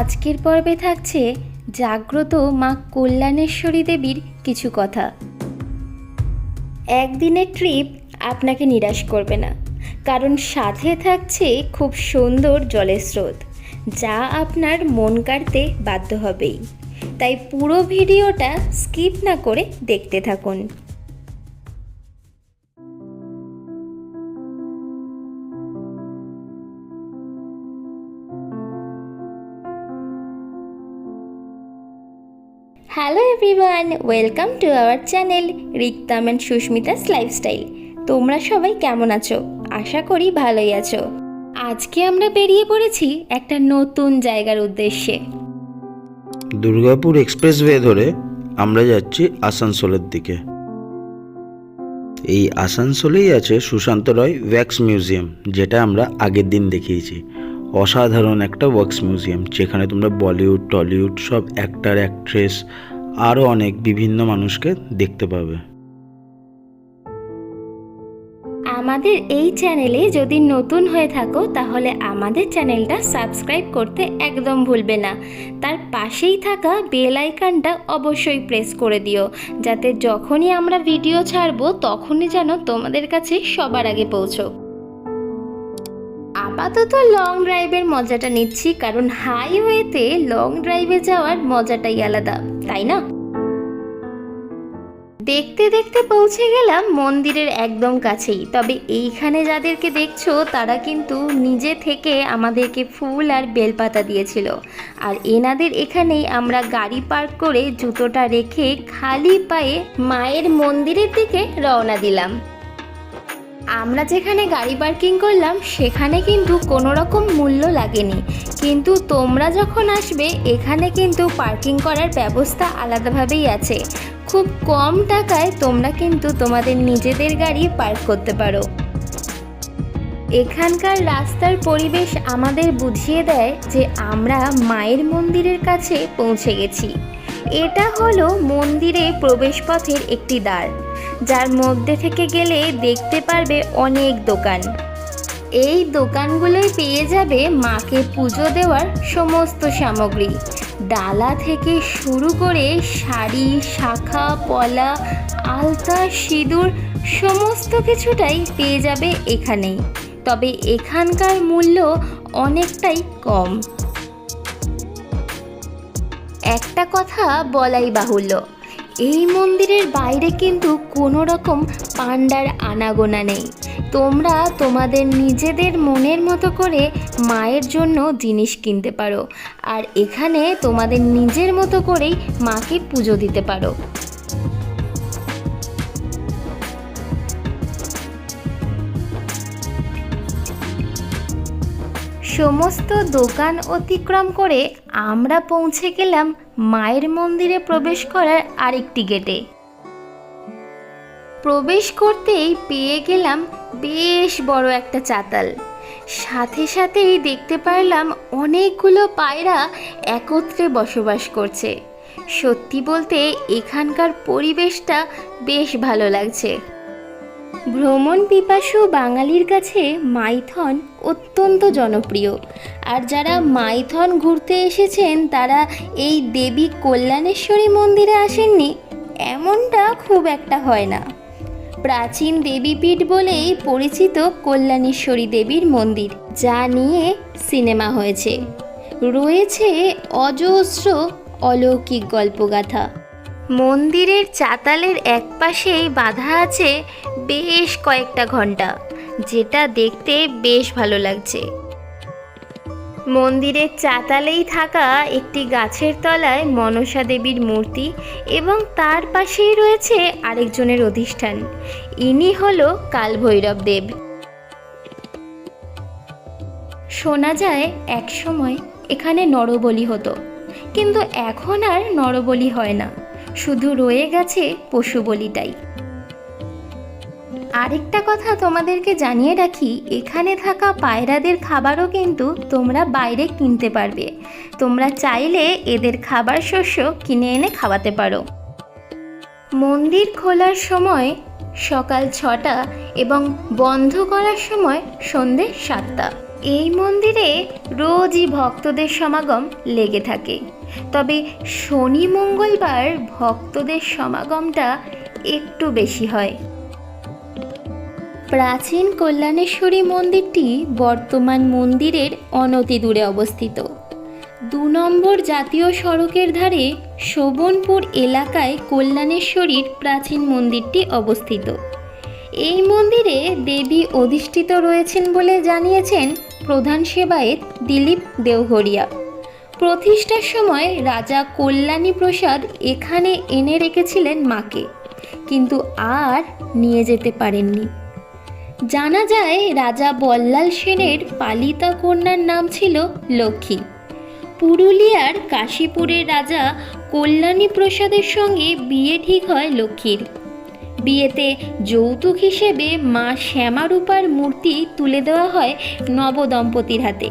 আজকের পর্বে থাকছে জাগ্রত মা কল্যাণেশ্বরী দেবীর কিছু কথা। একদিনের ট্রিপ আপনাকে নিরাশ করবে না, কারণ সাথে থাকছে খুব সুন্দর জলের স্রোত, যা আপনার মন কাড়তে বাধ্য হবেই। তাই পুরো ভিডিওটা স্কিপ না করে দেখতে থাকুন। Hello everyone welcome to our channel Riktam and Susmita's lifestyle তোমরা সবাই কেমন আছো? আশা করি ভালোই আছো। আজকে আমরা বেরিয়ে পড়েছি একটা নতুন জায়গার উদ্দেশ্যে। দুর্গাপুর এক্সপ্রেসওয়ে ধরে আমরা যাচ্ছি আসানসোলের দিকে। এই আসানসোলেই আছে সুশান্ত রয় ওয়্যাক্স মিউজিয়াম, যেটা আমরা আগের দিন দেখিয়েছি। অসাধারণ একটা ওয়াক্স মিউজিয়াম যেখানে তোমরা বলিউড টলিউড সব অ্যাক্টার অ্যাক্ট্রেস আরও অনেক বিভিন্ন মানুষকে দেখতে পাবে। আমাদের এই চ্যানেলে যদি নতুন হয়ে থাকো, তাহলে আমাদের চ্যানেলটা সাবস্ক্রাইব করতে একদম ভুলবে না। তার পাশেই থাকা বেল আইকনটা অবশ্যই প্রেস করে দিও, যাতে যখনই আমরা ভিডিও ছাড়বো, তখনই যেন তোমাদের কাছে সবার আগে পৌঁছো আপাতত লং ড্রাইভের মজাটা নিচ্ছি, কারণ হাইওয়েতে লং ড্রাইভে যাওয়ার মজাটাই আলাদা, তাই না? দেখতে দেখতে পৌঁছে গেলাম মন্দিরের একদম কাছেই, তবে এইখানে যাদেরকে দেখছ, তারা কিন্তু নিজে থেকে আমাদেরকে ফুল আর বেলপাতা দিয়েছিল। আর এনাদের এখানেই আমরা গাড়ি পার্ক করে জুতোটা রেখে খালি পায়ে মায়ের মন্দিরের দিকে রওনা দিলাম। আমরা যেখানে গাড়ি পার্কিং করলাম, সেখানে কিন্তু কোনো রকম মূল্য লাগেনি। কিন্তু তোমরা যখন আসবে, এখানে কিন্তু পার্কিং করার ব্যবস্থা আলাদাভাবেই আছে। খুব কম টাকায় তোমরা কিন্তু তোমাদের নিজেদের গাড়ি পার্ক করতে পারো। এখানকার রাস্তার পরিবেশ আমাদের বুঝিয়ে দেয় যে আমরা মায়ের মন্দিরের কাছে পৌঁছে গেছি। এটা হলো মন্দিরে প্রবেশপথের একটি দ্বার। যার মধ্যে থেকে গেলে দেখতে পারবে অনেক দোকান। এই দোকানগুলোই পেয়ে যাবে মাকে পুজো দেওয়ার সমস্ত সামগ্রী। ডালা থেকে শুরু করে শাড়ি, শাখা, পলা, আলতা, সিঁদুর সমস্ত কিছুটাই পেয়ে যাবে এখানেই তবে এখানকার মূল্য অনেকটাই কম। একটা কথা বলাই বাহুল্য এই মন্দিরের বাইরে কিন্তু কোনো রকম পাণ্ডার আনাগোনা নেই। তোমরা তোমাদের নিজেদের মনের মতো করে মায়ের জন্য জিনিস কিনতে পারো। আর এখানে তোমাদের নিজের মতো করেই মাকে পুজো দিতে পারো। সমস্ত দোকান অতিক্রম করে আমরা পৌঁছে গেলাম মায়ের মন্দিরে প্রবেশ করার আরেকটি গেটে। প্রবেশ করতেই পেয়ে গেলাম বেশ বড় একটা চাতাল। সাথে সাথেই দেখতে পারলাম অনেকগুলো পায়রা একত্রে বসবাস করছে। সত্যি বলতে এখানকার পরিবেশটা বেশ ভালো লাগছে। ভ্রমণ পিপাসু বাঙালির কাছে মাইথন অত্যন্ত জনপ্রিয়। আর যারা মাইথন ঘুরতে এসেছেন, তারা এই দেবী কল্যাণেশ্বরী মন্দিরে আসেননি, এমনটা খুব একটা হয় না। প্রাচীন দেবীপীঠ বলেই পরিচিত কল্যাণেশ্বরী দেবীর মন্দির, যা নিয়ে সিনেমা হয়েছে। রয়েছে অজস্র অলৌকিক গল্পগাথা। মন্দিরের চাতালের একপাশেই বাঁধা আছে বেশ কয়েকটা ঘণ্টা। যেটা দেখতে বেশ ভালো লাগছে। মন্দিরের চাতালেই থাকা একটি গাছের তলায় মনসা দেবীর মূর্তি এবং তার পাশেই রয়েছে আরেকজনের অধিষ্ঠান। ইনি হল কালভৈরব দেব। শোনা যায় একসময় এখানে নরবলি হতো। কিন্তু এখন আর নরবলি হয় না। শুধু রয়ে গেছে পশু বলিটাই। আরেকটা কথা তোমাদেরকে জানিয়ে রাখি, এখানে থাকা পায়রাদের খাবারও কিন্তু তোমরা বাইরে কিনতে পারবে। তোমরা চাইলে এদের খাবার শস্য কিনে এনে খাওয়াতে পারো। মন্দির খোলার সময় সকাল ছটা এবং বন্ধ করার সময় সন্ধে সাতটা। এই মন্দিরে রোজই ভক্তদের সমাগম লেগে থাকে। তবে শনি মঙ্গলবার ভক্তদের সমাগমটা একটু বেশি হয়। প্রাচীন কল্যাণেশ্বরী মন্দিরটি বর্তমান মন্দিরের অনতি দূরে অবস্থিত। দু নম্বর জাতীয় সড়কের ধারে শোভনপুর এলাকায় কল্যাণেশ্বরীর প্রাচীন মন্দিরটি অবস্থিত। এই মন্দিরে দেবী অধিষ্ঠিত রয়েছেন বলে জানিয়েছেন প্রধান সেবায়েত দিলীপ দেওঘরিয়া প্রতিষ্ঠার সময় রাজা কল্যাণী প্রসাদ এখানে এনে রেখেছিলেন মাকে, কিন্তু আর নিয়ে যেতে পারেননি। জানা যায় রাজা বল্লাল সেনের পালিতা কন্যার নাম ছিল লক্ষ্মী। পুরুলিয়ার কাশীপুরের রাজা কল্যাণী প্রসাদের সঙ্গে বিয়ে ঠিক হয় লক্ষ্মীর। বিয়েতে যৌতুক হিসেবে মা শ্যামারূপার মূর্তি তুলে দেওয়া হয় নবদম্পতির হাতে।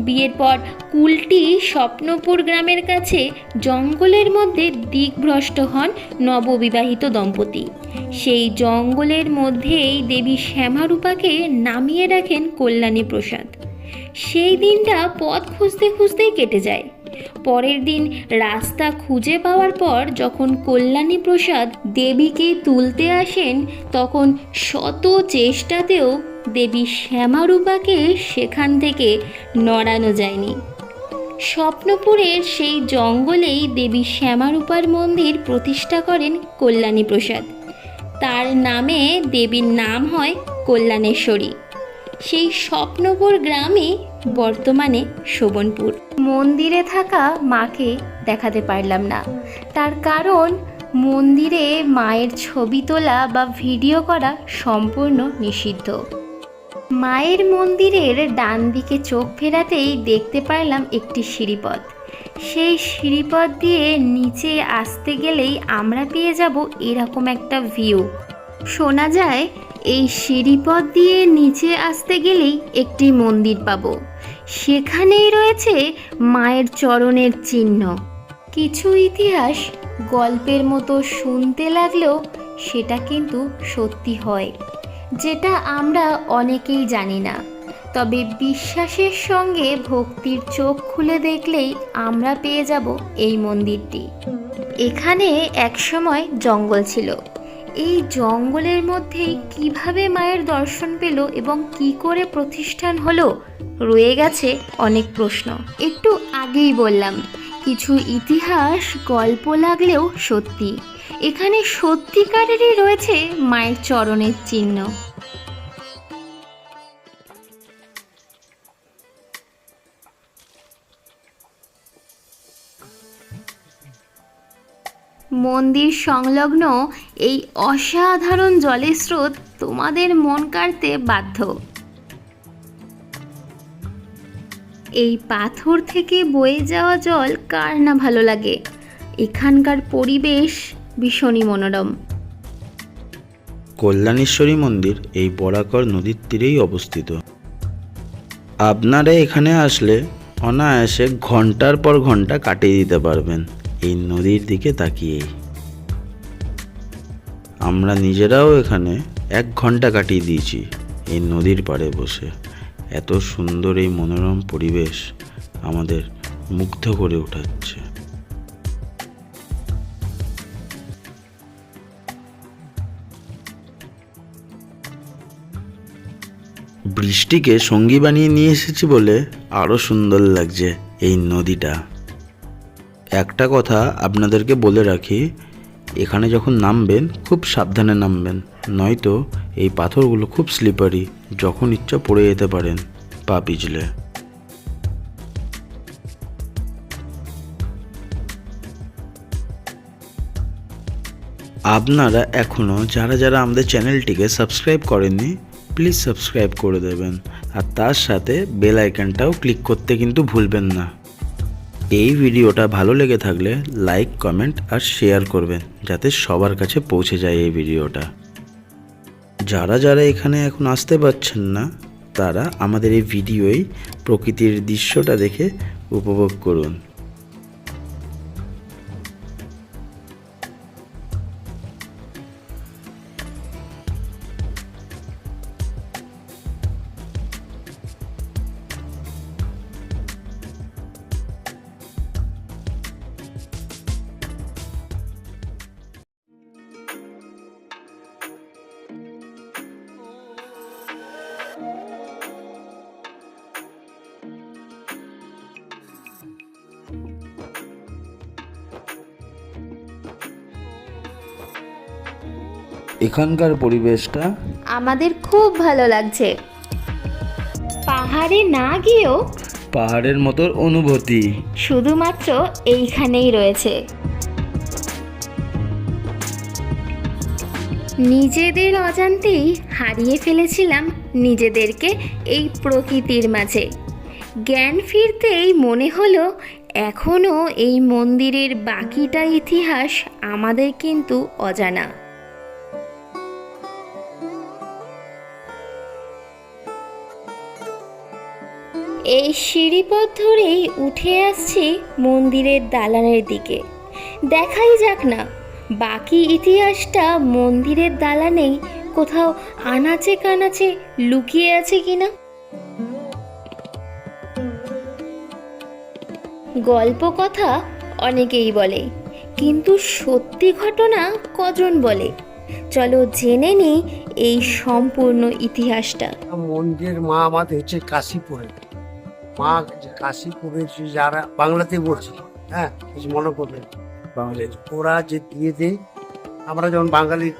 বিয়ের পর কুলটি স্বপ্নপুর গ্রামের কাছে জঙ্গলের মধ্যে দিকভ্রষ্ট হন নববিবাহিত দম্পতি। সেই জঙ্গলের মধ্যেই দেবী শ্যামারূপাকে নামিয়ে রাখেন কল্যাণী প্রসাদ। সেই দিনটা পথ খুঁজতে খুঁজতেই কেটে যায়। পরের দিন রাস্তা খুঁজে পাওয়ার পর যখন কল্যাণী প্রসাদ দেবীকে তুলতে আসেন, তখন শত চেষ্টাতেও দেবী শ্যামারূপাকে সেখান থেকে নড়ানো যায়নি। স্বপ্নপুরের সেই জঙ্গলেই দেবী শ্যামারূপার মন্দির প্রতিষ্ঠা করেন কল্যাণী প্রসাদ। তার নামে দেবীর নাম হয় কল্যাণেশ্বরী। সেই স্বপ্নপুর গ্রামে বর্তমানে শোভনপুর। মন্দিরে থাকা মাকে দেখাতে পারলাম না। তার কারণ মন্দিরে মায়ের ছবি তোলা বা ভিডিও করা সম্পূর্ণ নিষিদ্ধ। মায়ের মন্দিরের ডান দিকে চোখ ফেরাতেই দেখতে পারলাম একটি সিঁড়িপথ। সেই সিঁড়িপথ দিয়ে নিচে আসতে গেলেই আমরা পেয়ে যাব এরকম একটা ভিউ। শোনা যায়, এই সিঁড়িপথ দিয়ে নিচে আসতে গেলেই একটি মন্দির পাবো। সেখানেই রয়েছে মায়ের চরণের চিহ্ন। কিছু ইতিহাস গল্পের মতো শুনতে লাগলেও সেটা কিন্তু সত্যি হয়, যেটা আমরা অনেকেই জানি না। তবে বিশ্বাসের সঙ্গে ভক্তির চোখ খুলে দেখলেই আমরা পেয়ে যাব এই মন্দিরটি। এখানে একসময় জঙ্গল ছিল। এই জঙ্গলের মধ্যে কীভাবে মায়ের দর্শন পেল এবং কি করে প্রতিষ্ঠান হলো, রয়ে গেছে অনেক প্রশ্ন। একটু আগেই বললাম, কিছু ইতিহাস, গল্প লাগলেও সত্যি। এখানে সত্যিকারেরই রয়েছে মায়ের চরণের চিহ্ন। মন্দির সংলগ্ন এই অসাধারণ জলের স্রোত তোমাদের মন কাড়তে বাধ্য। এই পাথর থেকে বয়ে যাওয়া জল কার না ভালো লাগে? এখানকার পরিবেশ ভীষণই মনোরম। কল্যাণেশ্বরী মন্দির এই বরাকর নদীর তীরেই অবস্থিত। আপনারা এখানে আসলে অনায়াসে ঘণ্টার পর ঘণ্টা কাটিয়ে দিতে পারবেন। এই নদীর দিকে তাকিয়েই। আমরা নিজেরাও এখানে এক ঘণ্টা কাটিয়ে দিয়েছি এই নদীর পাড়ে বসে। এত সুন্দর এই মনোরম পরিবেশ আমাদের মুগ্ধ করে উঠাচ্ছে। বৃষ্টিকে সঙ্গী বানিয়ে নিয়ে এসেছি বলে আরও সুন্দর লাগছে এই নদীটা। একটা কথা আপনাদেরকে বলে রাখি, এখানে যখন নামবেন, খুব সাবধানে নামবেন। নয়তো এই পাথরগুলো খুব স্লিপারি যখন ইচ্ছা পড়ে যেতে পারেন, পা পিছলে। আপনারা এখনও যারা যারা আমাদের চ্যানেলটিকে সাবস্ক্রাইব করেননি প্লিজ সাবস্ক্রাইব করে দেবেন। আর তার সাথে বেল আইকনটাও ক্লিক করতে কিন্তু ভুলবেন না। এই ভিডিওটা ভালো লেগে থাকলে লাইক কমেন্ট আর শেয়ার করবেন, যাতে সবার কাছে পৌঁছে যায় এই ভিডিওটা। যারা যারা এখানে এখন আসতে পারছেন না, তারা আমাদের এই ভিডিওই প্রকৃতির দৃশ্যটা দেখে উপভোগ করুন। এখানকার পরিবেশটা? আমাদের খুব ভালো লাগছে। পাহাড়ে না গিয়েও পাহাড়ের মতো অনুভূতি। শুধুমাত্র এইখানেই রয়েছে। নিজেদের অজান্তেই হারিয়ে ফেলেছিলাম নিজেদেরকে এই প্রকৃতির মাঝে। জ্ঞান ফিরতেই মনে হলো এখনও এই মন্দিরের বাকিটা ইতিহাস আমাদের কিন্তু অজানা। এই সিঁড়িপথ ধরেই উঠে আসছি মন্দিরের দালানের দিকে। দেখাই যাক না, বাকি ইতিহাসটা মন্দিরের দালানেই কোথাও আনাচে কানাচে লুকিয়ে আছে কিনা গল্প কথা অনেকেই বলে, কিন্তু সত্যি ঘটনা কজন বলে? চলো জেনে নিই এই সম্পূর্ণ ইতিহাসটা। মন্দির মা আমাদের হচ্ছে কাশীপুরে। মা কাশীপুরের যে যারা বাংলাতে বলছি হ্যাঁ কিছু মনে করবেন বাংলাদেশ ওরা যে বিয়ে দেয় আমরা যখন বাঙালি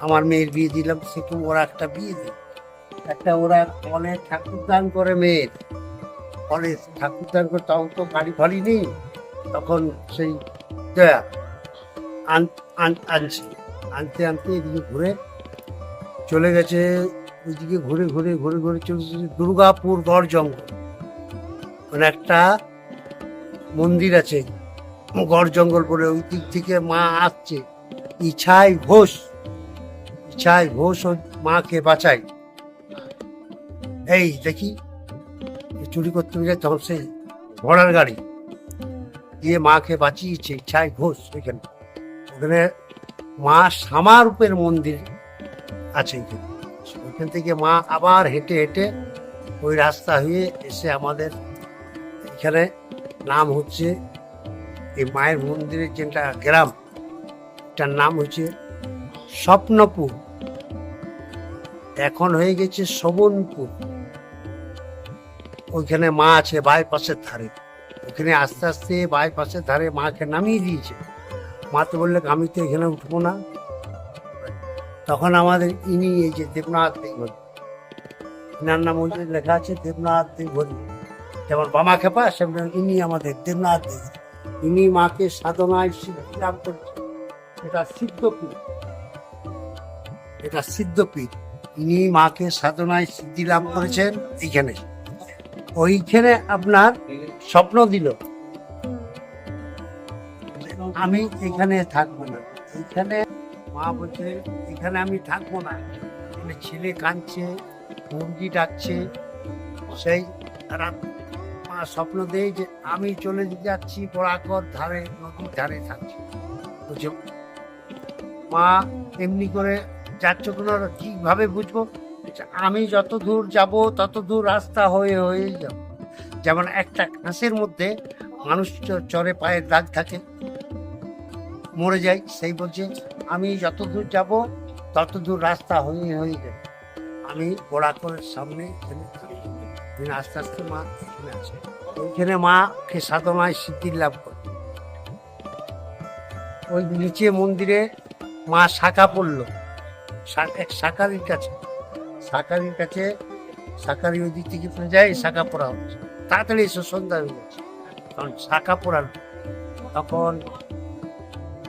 আমার মেয়ের বিয়ে দিলাম সেরকম ওরা একটা বিয়ে দেয়। একটা ওরা কলে ঠাকুর দান করে মেয়ের। কলে ঠাকুর দান করে তখন তো গাড়ি ফাড়ি নেই। তখন সেই দয়া আন- আন- আনছে। আনতে আনতে এদিকে ঘুরে চলে গেছে ওইদিকে ঘুরে ঘুরে ঘুরে ঘুরে চলে দুর্গাপুর গড় জঙ্গল মানে একটা মন্দির আছে গড় জঙ্গল বলে ওই দিক থেকে মা আসছে। ইছাই ঘোষ ইছাই ঘোষ মাকে বাঁচাই এই দেখি চুরি করতে গেলে তখন সেই ঘোড়ার গাড়ি দিয়ে মাকে বাঁচিয়েছে ইছাই ঘোষ ওইখানে ওখানে মা সামারূপের মন্দির আছে এখানে। ওইখান থেকে মা আবার হেঁটে হেঁটে ওই রাস্তা হয়ে এসে আমাদের এখানে নাম হচ্ছে এই মায়ের মন্দিরের যেটা গ্রাম, এটার নাম হচ্ছে স্বপ্নপুর। এখন হয়ে গেছে শোভনপুর। ওইখানে মা আছে বাইপাসের ধারে। ওখানে আস্তে আস্তে বাইপাসের ধারে মাকে নামিয়ে দিয়েছে। মা তো বললে, আমি তো এখানে উঠবো না। তখন আমাদের ইনি এই যে দেবনাথ দেবী ইনার নাম লেখা আছে দেবনাথ দেবী যেমন বামা খেপা, সেমন ইনি আমাদের দেবনাথ দেবী ইনি মাকে সাধনায় সিদ্ধি করছে এটা সিদ্ধপীঠ এটা সিদ্ধপীঠ ইনি মাকে সাধনায় সিদ্ধি লাভ করেছেন এইখানে। ওইখানে আপনার স্বপ্ন দিল। আমি এখানে থাকব না। এখানে মা বলছে, এখানে আমি থাকব না। ছেলে কাঁদছে, মুরগি ডাকছে। সেই রাত মা স্বপ্ন দেয় যে আমি চলে যাচ্ছি বরাকর ধারে, নদীর ধারে থাকছি। বুঝছ মা এমনি করে যাচ্ছ কোনো ঠিকভাবে বুঝব? আমি যত দূর যাব, তত দূর রাস্তা হয়ে হয়ে যাব। যেমন একটা ঘাসের মধ্যে মানুষ চরে পায়ের দাগ থাকে, মরে যায়, সেই বলছে, আমি যত দূর যাব, তত দূর রাস্তা হয়ে হয়ে যাবে। আমি সামনে এখানে থাকি। এখানে আস্তে আস্তে মা ওইখানে মাকে সাধনায় সিদ্ধি লাভ করে। ওই নিচে মন্দিরে মা শাখা পড়ল। শাকারির কাছে। শাকারির কাছে, শাকারি ওই দিক থেকে যায় শাখা পড়া হচ্ছে। তাড়াতাড়ি এসে, সন্ধ্যা হয়ে যাচ্ছে তখন শাখা পড়ালো। তখন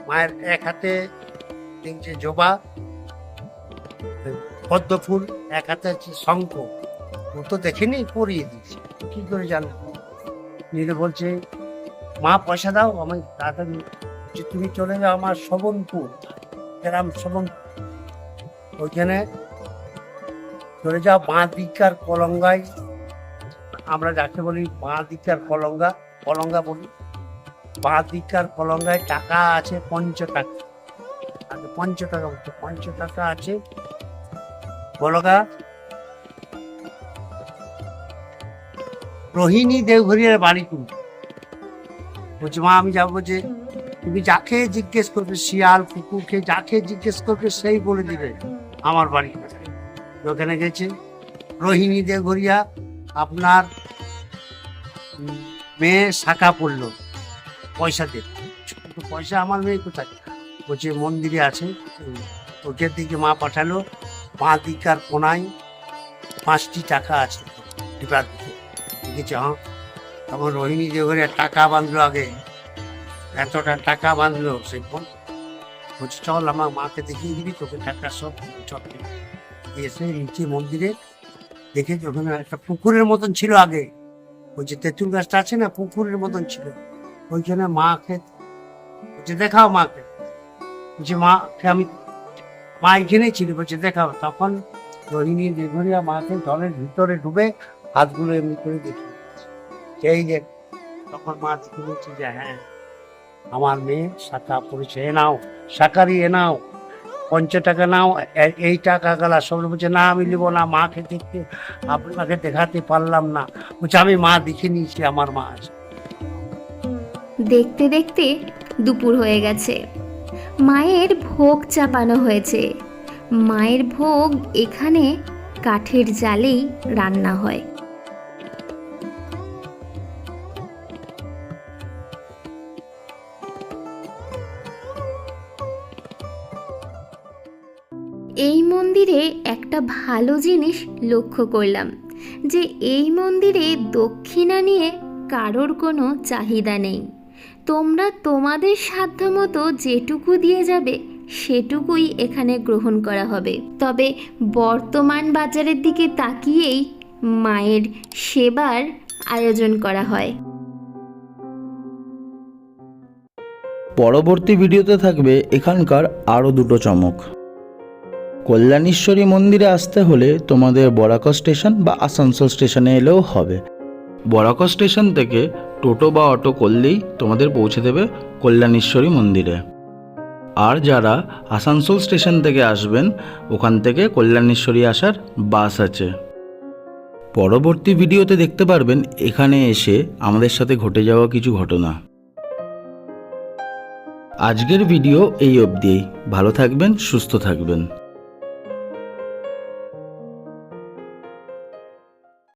মায়ের এক হাতে দেখছে জবা, পদ্ম ফুল, এক হাতে আছে শঙ্খ। ও তো দেখেনি পরিয়ে দিচ্ছে কি করে জানো? নীলে বলছে, মা, পয়সা দাও, আমি তাড়াতাড়ি যে তুমি চলে যাও আমার শবনপুর গ্রাম শবন ওইখানে চলে যাও, বাঁ দিককার কলঙ্গায়। আমরা যাকে বলি বাঁ দিককার কলঙ্গা কলঙ্গা বলি। বাঁ দিককার কলঙ্গায় টাকা আছে পঞ্চ টাকা পঞ্চ টাকা বলতো পঞ্চ টাকা আছে কলঙ্গা রোহিণী দেওঘরিয়ার বাড়ি কোন বলছে, মা, আমি যাব যে তুমি যাকে জিজ্ঞেস করবে, শিয়াল কুকুরকে যাকে জিজ্ঞেস করবে, সেই বলে দিবে আমার বাড়ি। ওখানে গেছে রোহিণী দেওঘরিয়া, আপনার মেয়ে শাখা পড়ল পয়সা দেবে পয়সা আমার মেয়ে কোথায়? বলছে, মন্দিরে আছে। ওইখান দিকে মা পাঠালো, মা দিকার কোনায় পাঁচটি টাকা আছে। ডিপার দেখেছি? তখন রোহিণী যে ঘরে টাকা বাঁধলো আগে, এতটা টাকা বাঁধলো, সে বোন বলছি, চল আমার মাকে দেখিয়ে দিবি, তোকে টাকা সব চল। এসে নিচে মন্দিরে দেখেছি, ওখানে একটা পুকুরের মতন ছিল আগে। ওই যে তেঁতুল গাছটা আছে না? পুকুরের মতন ছিল। ওইখানে মাকে, বলছে, দেখাও মাকে। বলছে, মাকে আমি, মা এখানেই ছিল। বলছে, দেখাও। তখন রোহিণী দেঘরিয়া মাকে জলের ভিতরে ডুবে হাতগুলো এমনি করে দেখি। এই যে তখন মা বলছে যে হ্যাঁ আমার মেয়ে শাখা পড়েছে এ নাও শাকারি এ নাও পঞ্চ টাকা নাও এই টাকা গেলা সব বলছে, না, আমি নেব না, মাকে দেখতে, আপনাকে দেখাতে পারলাম না। বলছে, আমি মা দেখে নিয়েছি, আমার মা দেখতে দেখতে দুপুর হয়ে গেছে। মায়ের ভোগ চাপানো হয়েছে। মায়ের ভোগ এখানে কাঠের জালেই রান্না হয়। এই মন্দিরে একটা ভালো জিনিস লক্ষ্য করলাম, যে এই মন্দিরে দক্ষিণা নিয়ে কারোর কোনো চাহিদা নেই। তোমরা তোমাদের সাধ্যমতো যেটুকু দিয়ে যাবে, সেটুকুই এখানে গ্রহণ করা হবে। তবে বর্তমান বাজারের দিকে তাকিয়েই মায়ের সেবার আয়োজন করা হয়। পরবর্তী ভিডিওতে থাকবে এখানকার আরও দুটো চমক। কল্যাণীশ্বরী মন্দিরে আসতে হলে তোমাদের বরাকর স্টেশন বা আসানসোল স্টেশনে এলেও হবে। বরাকর স্টেশন থেকে টোটো বা অটো করলেই তোমাদের পৌঁছে দেবে কল্যাণেশ্বরী মন্দিরে। আর যারা আসানসোল স্টেশন থেকে আসবেন, ওখান থেকে কল্যাণেশ্বরী আসার বাস আছে। পরবর্তী ভিডিওতে দেখতে পারবেন, এখানে এসে আমাদের সাথে ঘটে যাওয়া কিছু ঘটনা। আজকের ভিডিও এই অবধি। ভালো থাকবেন, সুস্থ থাকবেন।